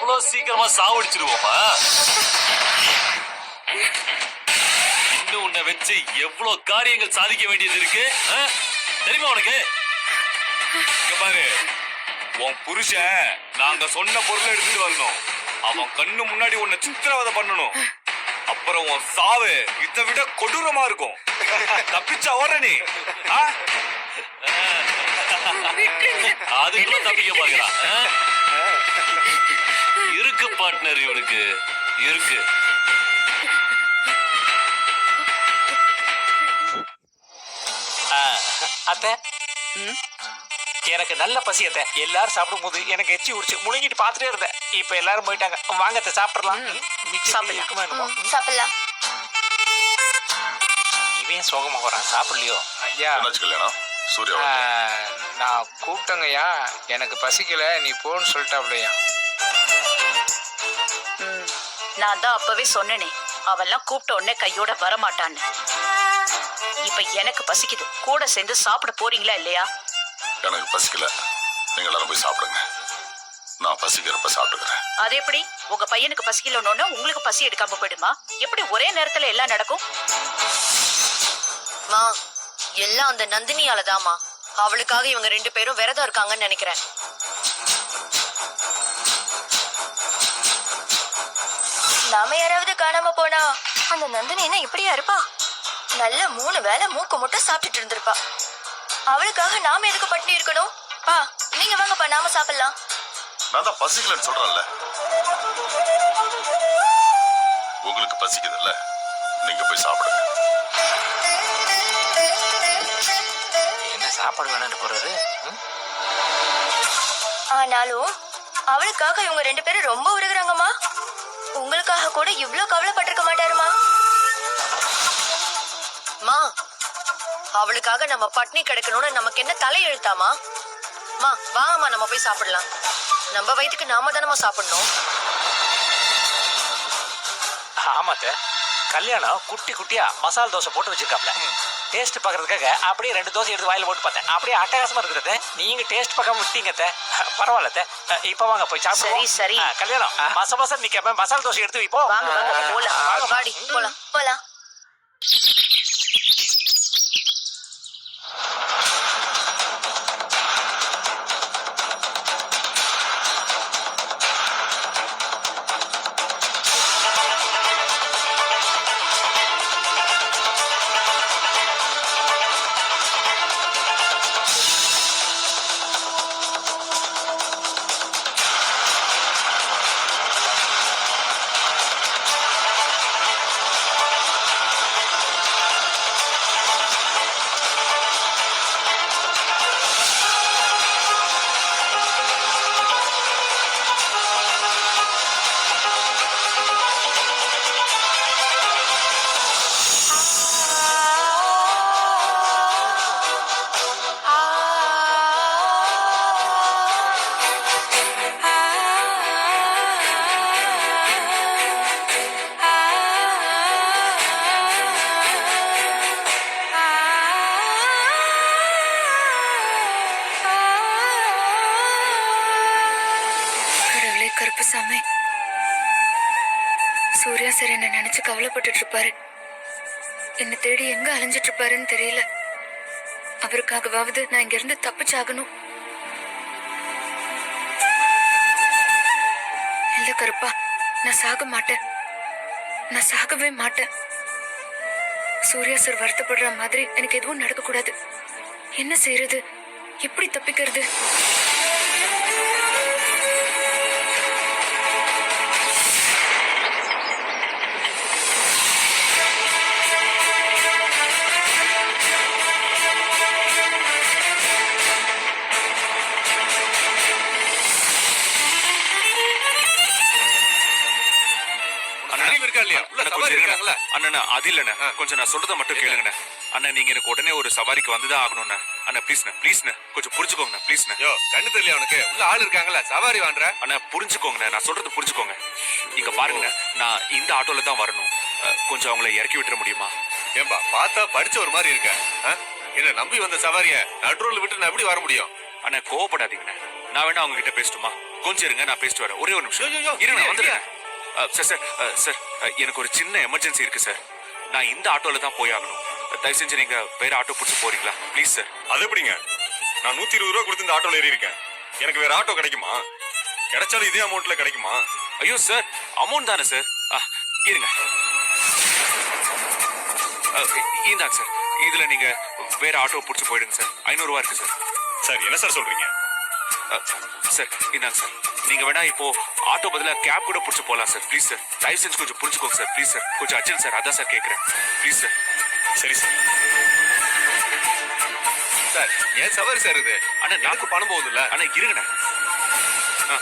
அவ்வளவு சீக்கிரமா சாவடிச்சிருவோமா? இன்னும் உன்னை வச்சு எவ்வளவு காரியங்கள் சாதிக்க வேண்டியது இருக்கு? தெரியுமா உனக்கு? பாரு. உன் புருஷன் நாங்க சொன்ன பொருளை எடுத்துட்டு வரணும். அவன் கண்ணு முன்னாடி உன்னை சித்திரவதை பண்ணணும். அப்புறம் உன் சாவு இதை விட கொடூரமா இருக்கும். தப்பிச்சா ஓடுற நீ. ஆ? அதுக்குள்ள தப்பிக்க பாக்குறான் இருக்கு பார்ட்னர் இவனுக்கு. இருக்கு. அத்தை. எனக்கு நல்ல பசி அத்தை. எல்லாரும் சாப்பிடும்போது எனக்கு எச்சி உரிச்சு முழுங்கிட்டு பார்த்துட்டே இருந்தேன். இப்ப எல்லாரும் போயிட்டாங்க. வாங்க அத்தை சாப்பிடலாம். என்னமோ? சாப்பிடலாம். இவன் சோகமா வரான் சாப்பிடலையோ? ஐயா. என்னாச்சு கல்யாணம்? சூர்யா நான் கூப்பிட்டேங்கய்யா. எனக்கு பசிக்கல நீ போன்னு சொல்லிட்டாப்லையா? ம், நான் தான் அப்பவே சொன்னேனே. அவன்லாம் கூப்பிட்ட உடனே கையோட வரமாட்டான்னு. இப்ப எனக்கு பசிக்குது. கூட சேர்ந்து சாப்பிட போறீங்களா இல்லையா? எனக்கு பசிக்கல. நீங்க எல்லாரும் போய் சாப்பிடுங்க. நான் பசிக்கிறப்ப சாப்பிட்டுக்கிறேன். அது எப்படி? உங்க பையனுக்கு பசிக்கலன்னு உங்களுக்கு பசி எடுக்காம போயிடுமா? எப்படி ஒரே நேரத்துல எல்லாம் நடக்கும்? மா எல்லாம் அந்த நந்தினியால தாமா அவளுக்காக இவங்க ரெண்டு பேரும் விரதம் இருக்காங்கன்னு நினைக்கிறேன். நாம யாராவது காணாம போனா? அந்த நந்தினி என்ன இப்படியா இருப்பா? நல்ல மூணு வேளை மூக்கு முட்டை சாப்பிட்டுட்டு இருந்திருப்பா. அவளுக்காக நாம எதுக்கு பட்டினி இருக்கணும்? பா நீங்க வாங்கப்பா நாம சாப்பிடலாம். நான் தான் பசிக்கலன்னு சொல்றேன்ல. உங்களுக்கு பசிக்குதுல்ல? நீங்க போய் சாப்பிடுங்க. என்ன சாப்பாடு வேணும்னு போறது? ஆனாலும் அவளுக்காக இவங்க ரெண்டு பேரும் ரொம்ப உருகுறாங்கம்மா. உங்களுக்காக கூட இவ்ளோ கவலைப்பட்டிருக்க மாட்டாருமா? மா அவளுக்காக நம்ம பட்னி கிடைக்கணும்னு நமக்கு என்ன தலையெழுத்தாமா மா வாங்கம்மா நம்ம போய் சாப்பிடலாம். நம்ம வயிற்றுக்கு நாம தானமா சாப்பிடணும். ஆமா அத்தை கல்யாணம் குட்டி குட்டியா மசாலா தோசை போட்டு வச்சிருக்காப்ல. டேஸ்ட் பாக்குறதுக்காக அப்படியே ரெண்டு தோசை எடுத்து வாயில போட்டு பார்த்தேன். அப்படியே அட்டகாசமா இருக்குது நீங்க டேஸ்ட் பார்க்காம விட்டீங்க அத்தை. பரவாயில்ல இப்ப வாங்க போய் சாப்பிடுவோம் சரி, சரி. கல்யாணம். மச மச நிக்காம மசாலா தோசை எடுத்து வைப்போ வாங்க வாங்க போலாம். போலாம். கவலைப்பட்டுட்டு இருப்பாரு என்னை தேடி எங்க அலைஞ்சிட்டு இருப்பாருன்னு தெரியல. அவருக்காகவாவது நான் இங்க இருந்து தப்பிச்சாகணும். இல்ல கருப்பா நான் சாக மாட்டேன். நான் சாகவே மாட்டேன். சூர்யா சார் வருத்தப்படுற மாதிரி எனக்கு எதுவும் நடக்கக்கூடாது. என்ன செய்யறது எப்படி தப்பிக்கிறது? அறிவு இருக்கா இல்லையா? உள்ள சவாரி இருக்காங்களா. அண்ணா அது இல்லண்ணா. கொஞ்சம் நான் சொல்றத மட்டும் கேளுங்கண்ணா. அண்ணா நீங்க எனக்கு உடனே ஒரு சவாரிக்கு வந்துதான் ஆகணும்ண்ணா. அண்ணா ப்ளீஸ்ண்ணா ப்ளீஸ்ண்ணா கொஞ்சம் புரிஞ்சுக்கோங்கண்ணா ப்ளீஸ்ண்ணா யோ கண்ணு தெரியல அவனுக்கு. உள்ள ஆள் இருக்காங்களா சவாரி வாங்குற. அண்ணா புரிஞ்சுக்கோங்கண்ணா. நான் சொல்றது புரிஞ்சுக்கோங்க. இங்க பாருங்கண்ணா நான் இந்த ஆட்டோல தான் வரணும். கொஞ்சம் அவங்கள இறக்கி விட்டுற முடியுமா? ஏன்பா பார்த்தா படிச்ச ஒரு மாதிரி இருக்க? என்ன நம்பி வந்த சவாரிய நடுரோல விட்டு நான் எப்படி வர முடியும்? அண்ணா கோவப்படாதீங்கண்ணா. நான் வேணா அவங்க கிட்ட பேசட்டுமா? கொஞ்சம் இருங்க நான் பேசிட்டு வரேன். ஒரே ஒரு நிமிஷம். இருங்க வந்துடுறேன் சார் சார் சார் எனக்கு ஒரு சின்ன எமர்ஜென்சி இருக்கு சார். நான் இந்த ஆட்டோல தான் போய் ஆகணும். தயவு செஞ்சு நீங்க வேற ஆட்டோ பிடிச்சி போறீங்களா? ப்ளீஸ் சார் அது எப்படிங்க? நான் நூத்தி இருபது ரூபா கொடுத்து இந்த ஆட்டோல ஏறி இருக்கேன் எனக்கு வேற ஆட்டோ கிடைக்குமா? கிடைச்சாலும் இதே அமௌண்ட்ல கிடைக்குமா? ஐயோ சார் அமௌண்ட் தானே சார் இருங்க. இந்தாங்க சார் இதுல நீங்க வேற ஆட்டோ பிடிச்சி போயிடுங்க சார் ஐநூறுரூவா இருக்கு சார் சார் என்ன சார் சொல்றீங்க? சார் இந்தாங்க சார் நீங்க வேணா இப்போ ஆட்டோ பதிலா கேப் கூட பிடிச்சி போலாம் சார். ப்ளீஸ் சார் தயவு செஞ்சு கொஞ்சம் புரிஞ்சுக்கோங்க சார். ப்ளீஸ் சார் கொஞ்சம் அர்ஜென்ட் சார். அதான் சார் கேட்குறேன் ப்ளீஸ் சார் சரி சார். சார் ஏன் சவாரி சார் இது? அண்ணா நாக்கு பணம் போகுதுல்ல. அண்ணா இருங்கண்ணா. ஆ.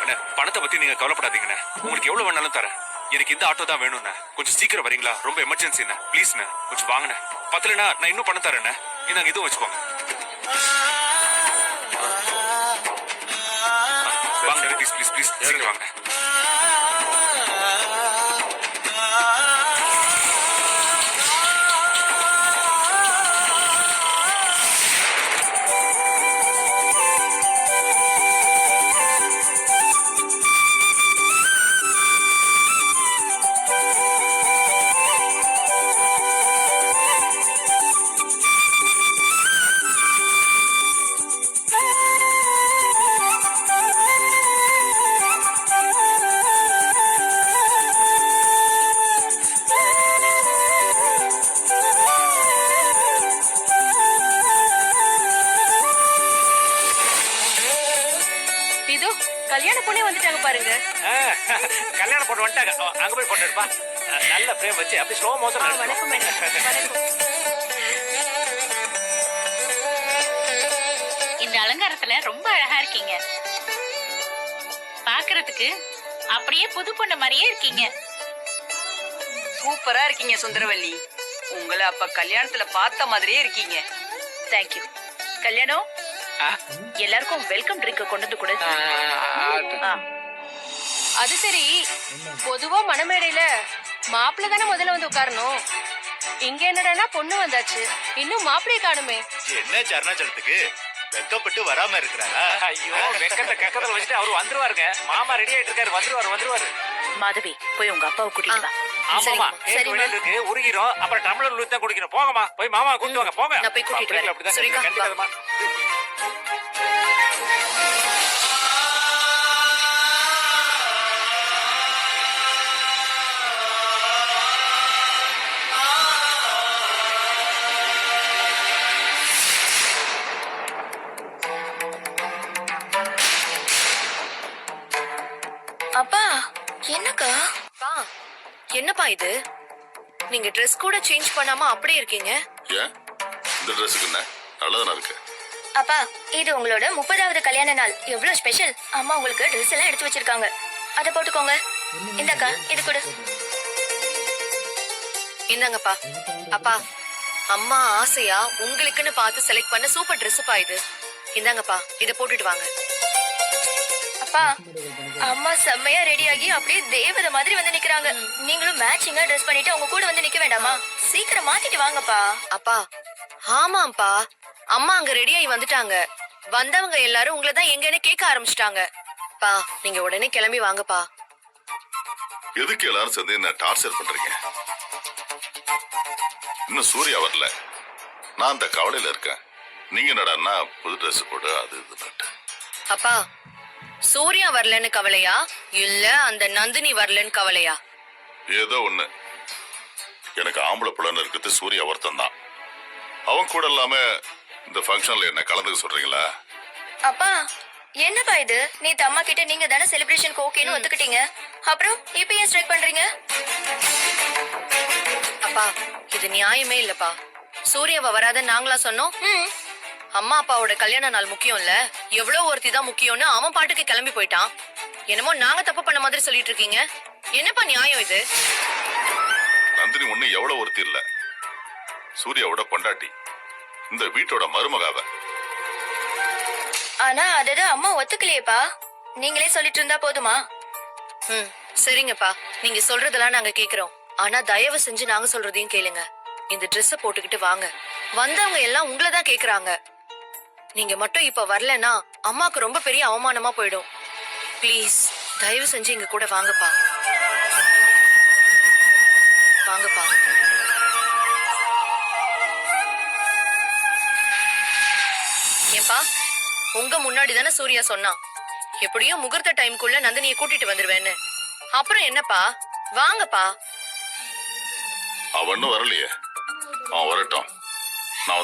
அண்ணா பணத்தை பத்தி நீங்க கவலைப்படாதீங்கண்ணே. உங்களுக்கு எவ்வளவு வேணாலும் தரேன். எனக்கு இந்த ஆட்டோ தான் வேணும்ண்ணா. கொஞ்சம் சீக்கிரம் வரீங்களா? ரொம்ப எமர்ஜென்சிண்ணே ப்ளீஸ்ண்ணா கொஞ்சம் வாங்கண்ணே. பத்தலண்ணா நான் இன்னும் பணம் தரேண்ணே. இந்தாங்க இதுவும் வச்சுக்கோங்க. ப்ளீஸ் வாங்க. அஹ், நல்ல பிரேம் வச்சு அப்படி ஸ்லோ மோஷன் வணக்கம் இந்த அலங்காரத்துல ரொம்ப அழகா இருக்கீங்க பாக்குறதுக்கு அப்படியே புது பொண்ணு மாதிரியே இருக்கீங்க சூப்பரா இருக்கீங்க சுந்தரவல்லி உங்களை அப்ப கல்யாணத்துல பார்த்த மாதிரியே இருக்கீங்க தேங்க்யூ கல்யாணம் எல்லாருக்கும் வெல்கம் ட்ரிங்க் கொண்டு வந்து கொடு. அது சரி. பொதுவா மணமேடையில மாப்பிள்ளை தானே முதல்ல வந்து உட்காரணும். இங்க என்னடான்னா பொண்ணு வந்தாச்சு. இன்னும் மாப்பிள்ளைய காணுமே. என்ன அருணாச்சலத்துக்கு வெக்கப்பட்டு வராம இருக்கிறாரா? ஐயோ வெக்கத்தை கக்கத்துல வச்சுட்டு அவரு வந்துருவாருங்க. மாமா ரெடி ஆயிட்டு இருக்காரு. வந்துருவாரு வந்துருவாரு. மாதவி போய் உங்க அப்பாவை கூட்டிட்டு வா. ஆமாமா கேக் வெளியில இருக்கு உருகிரும். அப்புறம் டம்ளர் தான் குடிக்கணும். போங்கம்மா. போய் மாமா கூட்டிட்டு வாங்க. போங்க. நான் போய் கூட்டிட்டு வரேன். பிள்ளைங்களை Dress கூட சேஞ்ச் பண்ணாம அப்படியே இருக்கீங்க? ஏன்? இந்த ட்ரெஸ்ஸுக்கு என்ன? நல்லதானே இருக்கு. அப்பா இது உங்களோட முப்பதாவது கல்யாண நாள். எவ்வளவு ஸ்பெஷல் அம்மா உங்களுக்கு ட்ரெஸ் எல்லாம் எடுத்து வச்சிருக்காங்க. அத போட்டுக்கோங்க. இந்தாக்கா இது கொடு. இந்தாங்கப்பா. அப்பா அம்மா ஆசையா உங்களுக்குன்னு பார்த்து செலக்ட் பண்ண சூப்பர் Dress பா இது. இந்தாங்கப்பா இத போட்டுட்டு வாங்க. அப்பா அம்மா செம்மையா ரெடி ஆகி அப்படியே தேவதை மாதிரி வந்து நிக்கிறாங்க. நீங்களும் மேட்சிங்கா ட்ரெஸ் பண்ணிட்டு அவங்க கூட வந்து நிக்க வேண்டாமா? சீக்கிரம் மாத்திட்டு வாங்கப்பா. அப்பா ஆமாப்பா அம்மா அங்க ரெடி ஆகி வந்துட்டாங்க. வந்தவங்க எல்லாரும் உங்களை தான் எங்கன்னு கேட்க ஆரம்பிச்சிட்டாங்க. பா நீங்க உடனே கிளம்பி வாங்கப்பா. எதுக்கு எல்லாரும் சேர்ந்து என்ன டார்ச்சர் பண்றீங்க? இன்னும் சூர்யா வரல. நான் அந்த கவலையில இருக்கேன். நீங்க என்னடான்னா புது ட்ரெஸ் போடு அது இதுன்னுட்டு அப்பா சூர்யா வரலன்னு கவலையா? இல்ல அந்த நந்தினி வரலன்னு கவலையா? ஏதோ ஒண்ணு. எனக்கு ஆம்பளை புலன்னு இருக்கிறது சூர்யா ஒருத்தன் தான் அவன் கூட இல்லாம இந்த ஃபங்க்ஷன்ல என்ன கலந்துக்க சொல்றீங்களா? அப்பா என்னப்பா இது? நேத்து அம்மா கிட்ட நீங்க தானே செலிப்ரேஷனுக்கு ஓகேன்னு ஒத்துக்கிட்டீங்க. அப்புறம் இப்ப ஏன் ஸ்ட்ரைக் பண்றீங்க? அப்பா இது நியாயமே இல்லப்பா. சூர்யாவை வராத நாங்களா சொன்னோம்? ம். அம்மா அப்பாவோட கல்யாண நாள் முக்கியம் இல்ல எவ்வளவு ஒருத்தி தான் முக்கியம்னு அவன் பாட்டுக்கு கிளம்பி போயிட்டான். என்னமோ நாங்க தப்பு பண்ண மாதிரி சொல்லிட்டு இருக்கீங்க. என்னப்பா நியாயம் இது? நந்தினி ஒண்ணு எவ்வளவு ஒருத்தி இல்ல. சூர்யாவோட பொண்டாட்டி. இந்த வீட்டோட மருமகாவ. ஆனா அததான் அம்மா ஒத்துக்கலையேப்பா. நீங்களே சொல்லிட்டு இருந்தா போதுமா? ம் சரிங்கப்பா. நீங்க சொல்றதெல்லாம் நாங்க கேக்குறோம். ஆனா தயவு செஞ்சு நாங்க சொல்றதையும் கேளுங்க. இந்த Dress-அ போட்டுக்கிட்டு வாங்க. வந்தவங்க எல்லாம் உங்களை தான் கேக்குறாங்க. நீங்க மட்டும் இப்ப வரலன்னா அம்மாக்கு ரொம்ப பெரிய அவமானமா போயிடும். ப்ளீஸ் தயவு செஞ்சு எங்க கூட வாங்கப்பா. வாங்கப்பா. ஏன்பா உங்க முன்னாடி தானே சூர்யா சொன்னான் எப்படியும் முகூர்த்த டைம்குள்ள நந்தினியை கூட்டிட்டு வந்துருவேன்னு. அப்புறம் என்னப்பா? வாங்கப்பா. அவன் வரலையே. அவன் வரட்டும்.